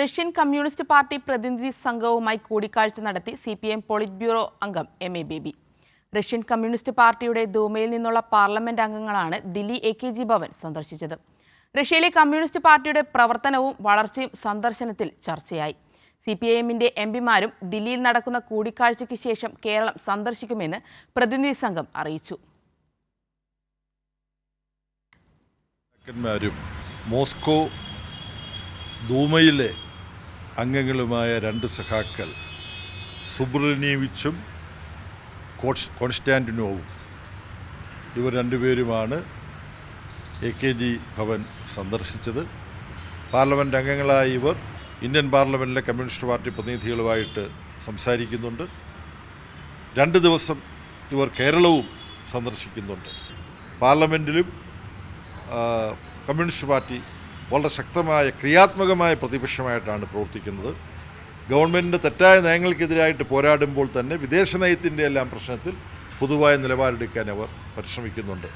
Russian communist party പ്രതിനിധി സംഘവുമായി കൂടിക്കാഴ്ച നടത്തി C P M polit bureau അംഗം M A Baby Russian communist പാർട്ടിയുടെ ദൂമയിൽ നിന്നുള്ള പാർലമെന്റ് അംഗങ്ങളാണ് Delhi A K G Bhavan സന്ദർശിച്ചത്. റഷ്യയിലെ കമ്മ്യൂണിസ്റ്റ് പാർട്ടിയുടെ പ്രവർത്തനവും വളർച്ചയും സന്ദർശനത്തിൽ ചർച്ചയായി. സി പി ഐ എമ്മിന്റെ എം പിമാരും ദില്ലിയിൽ നടക്കുന്ന കൂടിക്കാഴ്ചയ്ക്ക് ശേഷം കേരളം സന്ദർശിക്കുമെന്ന് പ്രതിനിധി സംഘം അറിയിച്ചു. മോസ്കോ ദൂമയിലെ അംഗങ്ങളുമായ രണ്ട് സഖാക്കൾ സുബ്രനീവിച്ചും കോൺസ് കോൺസ്റ്റാന്റിനോവും ഇവർ രണ്ടുപേരുമാണ് എ കെ ജി ഭവൻ സന്ദർശിച്ചത്. പാർലമെന്റ് അംഗങ്ങളായ ഇവർ ഇന്ത്യൻ പാർലമെന്റിലെ കമ്മ്യൂണിസ്റ്റ് പാർട്ടി പ്രതിനിധികളുമായിട്ട് സംസാരിക്കുന്നുണ്ട്. രണ്ട് ദിവസം ഇവർ കേരളവും സന്ദർശിക്കുന്നുണ്ട്. പാർലമെന്റിലും കമ്മ്യൂണിസ്റ്റ് പാർട്ടി വളരെ ശക്തമായ ക്രിയാത്മകമായ പ്രതിപക്ഷമായിട്ടാണ് പ്രവർത്തിക്കുന്നത്. ഗവൺമെന്റിന്റെ തെറ്റായ നയങ്ങൾക്കെതിരായിട്ട് പോരാടുമ്പോൾ തന്നെ വിദേശ നയത്തിന്റെ എല്ലാം പ്രശ്നത്തിൽ പൊതുവായ നിലപാടെടുക്കാൻ അവർ പരിശ്രമിക്കുന്നുണ്ട്.